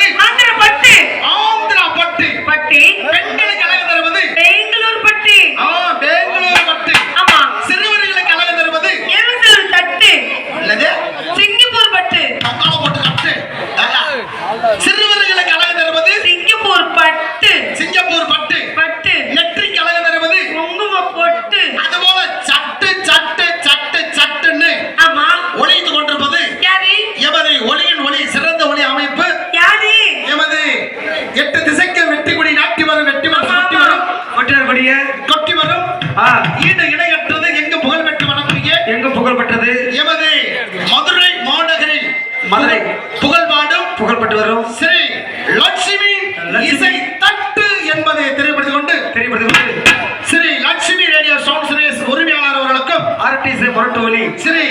தருவது. ஆந்திர பட்டு. ஆந்திரா பட்டு. பட்டு. பெண்களுக்கு அழகு தருவது. பெங்களூர் பட்டு. ஆ, பெங்களூரு பட்டு. ஆமா. சிறுவர்களுக்கு அழகு தருவது. எருசலேம் தட்டு. சிங்கப்பூர் பட்டு. தக்காள போட்டு கட்டு ஆஹா. சிறுவர்களுக்கு அழகு தருவது சிங்கப்பூர் பட்டு சிங்கப்பூர் பட்டு பட்டு நெற்றிக்கு அழகு தருவது குங்கும பொட்டு அதுபோல சட்டு சட்டு சட்டு சட்டுன்னு ஆமா ஒளிந்து கொண்டிருப்பது யாரு எமது ஒளியின் ஒளி சிறந்த ஒளி அமைப்பு யாரு எமது எட்டு திசைக்கு வெட்டி கொடி நாட்டி வரும் வெட்டி வரும் கொட்டி வரும் கொட்டியார் கொடிய கொட்டி வரும். ஈடு இணையற்றது. எங்க புகழ் பெற்று வணங்குறீங்க? எங்க புகழ் பெற்றது? எமது மதுரை மாநகரில் மதுரை. புகழ் பாடும் புகழ்பெற்று வரும். ஸ்ரீ லட்சுமி. இசை தட்டு என்பதை தெரிவுபடுத்திக் கொண்டு தெரியப்படுகிறது Shri Lakshmi radio sound service உரிமையாளர் அவர்களுக்கும் ஆர்டிசி முரட்டு ஒலி ஸ்ரீ